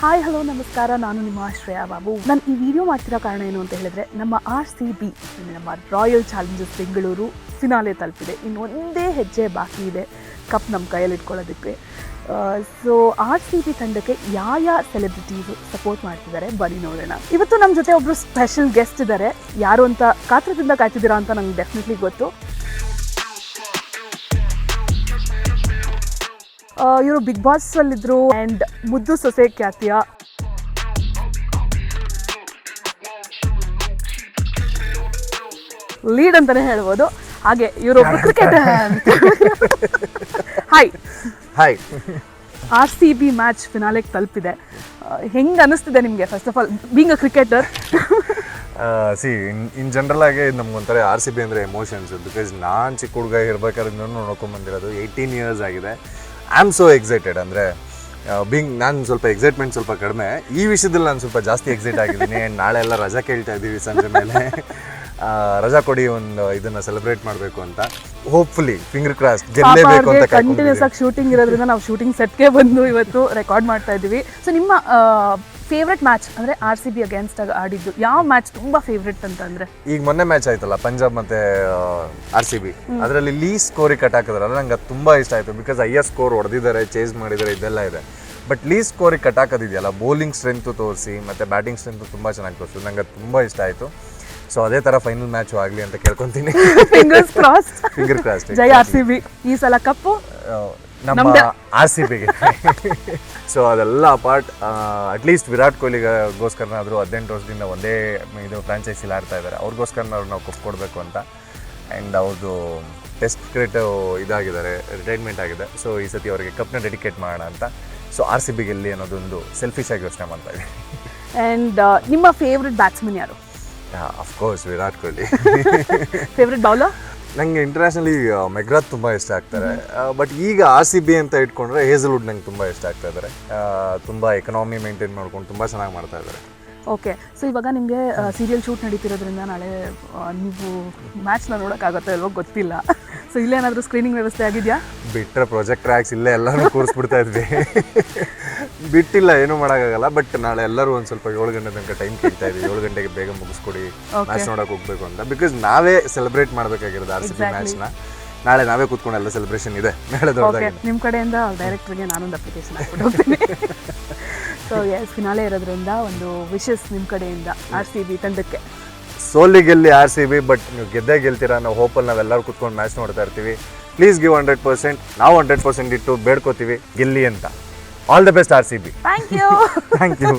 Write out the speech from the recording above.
Hi hello ನಮಸ್ಕಾರ. ನಾನು ನಿಮ್ಮ ಶ್ರೇಯಾ ಬಾಬು. ನಾನು ಈ ವಿಡಿಯೋ ಮಾಡ್ತಿರೋ ಕಾರಣ ಏನು ಅಂತ ಹೇಳಿದ್ರೆ, ನಮ್ಮ ಆರ್ ಸಿ ಬಿ ನಮ್ಮ ರಾಯಲ್ ಚಾಲೆಂಜರ್ಸ್ ಬೆಂಗಳೂರು ಫಿನಾಲೆ ತಲುಪಿದೆ. ಇನ್ನು ಒಂದೇ ಹೆಜ್ಜೆ ಬಾಕಿ ಇದೆ, ಕಪ್ ನಮ್ಮ ಕೈಯಲ್ಲಿ ಇಟ್ಕೊಳ್ಳೋದಕ್ಕೆ. ಸೊ ಆರ್ ಸಿ ಬಿ ತಂಡಕ್ಕೆ ಯಾವ ಸೆಲೆಬ್ರಿಟೀಸು ಸಪೋರ್ಟ್ ಮಾಡ್ತಿದ್ದಾರೆ, ಬನ್ನಿ ನೋಡೋಣ. ಇವತ್ತು ನಮ್ಮ ಜೊತೆ ಒಬ್ಬರು ಸ್ಪೆಷಲ್ ಗೆಸ್ಟ್ ಇದ್ದಾರೆ ಯಾರು ಅಂತ ಕಾತ್ರದಿಂದ ಕಾಯ್ತಿದ್ದೀರಾ ಅಂತ ನಂಗೆ ಡೆಫಿನೆಟ್ಲಿ ಗೊತ್ತು. ಇವರು ಬಿಗ್ ಬಾಸ್ ಅಲ್ಲಿದ್ರು ಅಂಡ್ ಮುದ್ದು ಸೊಸೆ ಖ್ಯಾತಿಯ. ಲೀಡ್ ಅಂತಾನೆ ಹೇಳ್ಬೋದು. ಹಾಗೆ ಇವರು cricket hi hi R C B match ಫಿನಾಲೆಗೆ ತಲುಪಿದೆ. ಹೆಂಗೆ ಅನಿಸ್ತಿದೆ ನಿಮಗೆ? First of all being a cricketer see in in general ಆಗಿ ನಮ್ಗೊಂಥರ ಆರ್ ಸಿ ಬಿ ಅಂದರೆ ಎಮೋಷನ್ಸ್ ಬಿಕಾಸ್ ನಾನು ಚಿಕ್ಕ ಹುಡುಗ ಇರ್ಬೇಕಾದ್ರೆ ನೋಡ್ಕೊಂಡ್ಬಂದಿರೋದು ಏಯ್ಟೀನ್ ಇಯರ್ಸ್ ಆಗಿದೆ. ಐ ಆಮ್ ಸೋ ಎಕ್ಸೈಟೆಡ್ ಅಂದರೆ ಬಿಂಗ್ ನಾನು ಸ್ವಲ್ಪ ಎಕ್ಸೈಟ್ಮೆಂಟ್ ಸ್ವಲ್ಪ ಕಡಿಮೆ. ಈ ವಿಷಯದಲ್ಲಿ ನಾನು ಸ್ವಲ್ಪ ಜಾಸ್ತಿ ಎಕ್ಸೈಟ್ ಆಗಿದ್ದೀನಿ. ನಾಳೆ ಎಲ್ಲ ರಜಾ ಕೇಳ್ತಾ ಇದ್ದೀವಿ ಸಂಜೆ ಮೇಲೆ. ರಜಾ ಕೊಡಿ ಒಂದು ಇದನ್ನ ಸೆಲೆಬ್ರೇಟ್ ಮಾಡಬೇಕು ಅಂತ. ಹೋಪ್ಫುಲಿ ಫಿಂಗರ್ ಕ್ರಾಸ್ ಗೆಲ್ಲೇಬೇಕು ಅಂತ ಕಂಟಿನ್ಯೂಸ್ ಆಗಿ ಶೂಟಿಂಗ್ ಇರೋದ್ರಿಂದ ನಾವು ಶೂಟಿಂಗ್ ಸೆಟ್ಗೆ ಬಂದು ಇವತ್ತು ರೆಕಾರ್ಡ್ ಮಾಡ್ತಾ ಇದ್ದೀವಿ. ಸೊ ನಿಮ್ಮ ಫೇವ್ರೆಟ್ ಮ್ಯಾಚ್ ಅಂದರೆ ಆರ್ ಸಿ ಬಿ ಅಗೇನ್ಸ್ಟ್ ಆಗಿ ಆಡಿದ್ದು. ಯಾವ ಮ್ಯಾಚ್ ತುಂಬ ಫೇವ್ರೆಟ್ ಅಂತಂದರೆ? ಈಗ ಮೊನ್ನೆ ಮ್ಯಾಚ್ ಆಯ್ತಲ್ಲ ಪಂಜಾಬ್ ಮತ್ತೆ ಆರ್ ಸಿ ಬಿ ಅದರಲ್ಲಿ ಲೀ ಸ್ಕೋರ್ ಕಟ್ ಹಾಕಿದ್ರಲ್ಲ ನಂಗೆ ಅದು ತುಂಬಾ ಇಷ್ಟ ಆಯ್ತು ಬಿಕಾಸ್ ಐ ಎಸ್ ಸ್ಕೋರ್ ಹೊಡೆದಿದ್ದಾರೆ ಚೇಸ್ ಮಾಡಿದ್ದಾರೆ ಇದೆಲ್ಲ ಇದೆ. ಬಟ್ ಲೀ ಸ್ಕೋರ್ ಕಟ್ ಹಾಕೋದಿದೆಯಲ್ಲ ಬೌಲಿಂಗ್ ಸ್ಟ್ರೆಂತ್ ತೋರಿಸಿ ಮತ್ತೆ ಬ್ಯಾಟಿಂಗ್ ಸ್ಟ್ರೆಂತ್ ತುಂಬಾ ಚೆನ್ನಾಗಿ ತೋರಿಸಿದ್ರು. ನಂಗೆ ಅದು ತುಂಬಾ ಇಷ್ಟ ಆಯ್ತು. ಸೊ ಅದೇ ತರ ಫೈನಲ್ ಮ್ಯಾಚ್ ಆಗಲಿ ಅಂತ ಕೇಳ್ಕೊಂತೀನಿ. ಫಿಂಗರ್ಸ್ ಕ್ರಾಸ್ ಫಿಂಗರ್ ಕ್ರಾಸ್ ಜೈ ಆರ್ ಸಿ ಬಿ ಈ ಸಲ ಕಪ್ಪು ನಮ್ಮ ಆರ್ ಸಿ ಬಿಗೆ ಸೊ ಅದೆಲ್ಲ ಅಪಾರ್ಟ್ ಅಟ್ಲೀಸ್ಟ್ ವಿರಾಟ್ ಕೊಹ್ಲಿಗೋಸ್ಕರನಾದರೂ ಹದಿನೆಂಟು ವರ್ಷದಿಂದ ಒಂದೇ ಇದು ಫ್ರಾಂಚೈಸಿಲಿ ಆಡ್ತಾ ಇದ್ದಾರೆ ಅವ್ರಿಗೋಸ್ಕರನಾದ್ರು ನಾವು ಕಪ್ ಕೊಡಬೇಕು ಅಂತ. ಆ್ಯಂಡ್ ಅವ್ರದ್ದು ಟೆಸ್ಟ್ ಕ್ರಿಕೆಟ್ ಇದಾಗಿದ್ದಾರೆ ರಿಟೈರ್ಮೆಂಟ್ ಆಗಿದೆ. ಸೊ ಈ ಸತಿ ಅವರಿಗೆ ಕಪ್ನ ಡೆಡಿಕೇಟ್ ಮಾಡೋಣ ಅಂತ. ಸೊ ಆರ್ ಸಿ ಬಿಗೆಲ್ಲಿ ಅನ್ನೋದೊಂದು ಸೆಲ್ಫಿಶ್ ಆಗಿ ಯೋಚನೆ ಮಾಡ್ತಾ ಇದೆ ಆ್ಯಂಡ್ ನಿಮ್ಮ ಫೇವ್ರೆಟ್ ಬ್ಯಾಟ್ಸ್ಮನ್ ಯಾರು? Of course Virat Kohli. Favourite bowler ನಂಗೆ ಇಂಟರ್ನ್ಯಾಷನಲಿ ಮೆಗ್ರಾತ್ ತುಂಬ ಇಷ್ಟ ಆಗ್ತಾರೆ. ಬಟ್ ಈಗ ಆರ್ ಸಿ ಬಿ ಅಂತ ಇಟ್ಕೊಂಡ್ರೆ ಹೇಸಲ್ವುಡ್ ನಂಗೆ ತುಂಬ ಇಷ್ಟ ಆಗ್ತಾ ಇದ್ದಾರೆ ತುಂಬ ಎಕನಾಮಿ ಮೇಂಟೈನ್ ಮಾಡ್ಕೊಂಡು ತುಂಬ ಚೆನ್ನಾಗಿ ಮಾಡ್ತಾ ಇದ್ದಾರೆ ಓಕೆ ಸೊ ಇವಾಗ ನಿಮಗೆ ಸೀರಿಯಲ್ ಶೂಟ್ ನಡೀತಿರೋದ್ರಿಂದ ನಾಳೆ ನೀವು ಮ್ಯಾಚ್ನ ನೋಡೋಕ್ಕಾಗತ್ತೋ ಇಲ್ವೋ ಗೊತ್ತಿಲ್ಲ. ಸೊ ಇಲ್ಲೇನಾದರೂ ಸ್ಕ್ರೀನಿಂಗ್ ವ್ಯವಸ್ಥೆ ಆಗಿದೆಯಾ? ಬಿಟ್ಟರೆ ಪ್ರಾಜೆಕ್ಟ್ ಟ್ರ್ಯಾಕ್ಸ್ ಇಲ್ಲೇ ಎಲ್ಲರೂ ಕೂರಿಸ್ಬಿಡ್ತಾ ಇದ್ವಿ. ಬಿಟ್ಟಿಲ್ಲ ಏನು ಮಾಡೋಕ್ಕಾಗಲ್ಲ ಬಟ್ ನಾಳೆ ಎಲ್ಲರೂ ಒಂದು ಸ್ವಲ್ಪ ಏಳು ಗಂಟೆ ತನಕ ಟೈಮ್ ಕೇಳ್ತಾ ಇದ್ದೀವಿ. ಏಳು ಗಂಟೆಗೆ ಬೇಗ ಮುಗಿಸ್ಕೊಡಿ ಮ್ಯಾಚ್ ನೋಡೋಕೆ ಹೋಗ್ಬೇಕು ಅಂತ. ಬಿಕಾಸ್ ನಾವೇ ಸೆಲೆಬ್ರೇಟ್ ಮಾಡಬೇಕಾಗಿರೋದು ಆರ್ ಸಿ ಬಿ ಮ್ಯಾಚ್ನ ನಾಳೆ ನಾವೇ ಕೂತ್ಕೊಂಡು ಎಲ್ಲ ಸೆಲೆಬ್ರೇಷನ್ ಇದೆ. ನಾಳೆ ನಿಮ್ಮ ಕಡೆಯಿಂದ ಡೈರೆಕ್ಟ್ರಿಗೆ ನಾನೊಂದು ಅಪ್ಲಿಕೇಶನ್ ಹಾಕ್ಬಿಟ್ಟು ಹೋಗ್ತೀನಿ. ಸೊ ಎಸ್ ಫಿನಾಲೆ ಇರೋದ್ರಿಂದ ಒಂದು ವಿಶಸ್ ನಿಮ್ಮ ಕಡೆಯಿಂದ ಆರ್ ಸಿ ಬಿ ತಂಡಕ್ಕೆ. ಸೋಲಿ ಗೆಲ್ಲಿ ಆರ್ ಸಿ ಬಿ ಬಟ್ ನೀವು ಗೆದ್ದೇ ಗೆಲ್ತೀರಾ ನಾವು ಹೋಪಲ್ಲಿ ನಾವೆಲ್ಲರೂ ಕೂತ್ಕೊಂಡು ಮ್ಯಾಚ್ ನೋಡ್ತಾ ಇರ್ತೀವಿ. ಪ್ಲೀಸ್ ಗಿವ್ ಹಂಡ್ರೆಡ್ ಪರ್ಸೆಂಟ್ ನಾವು ಹಂಡ್ರೆಡ್ ಪರ್ಸೆಂಟ್ ಇಟ್ಟು ಬೇಡ್ಕೋತೀವಿ. ಗೆಲ್ಲಿ ಅಂತ. All the best R C B thank you thank you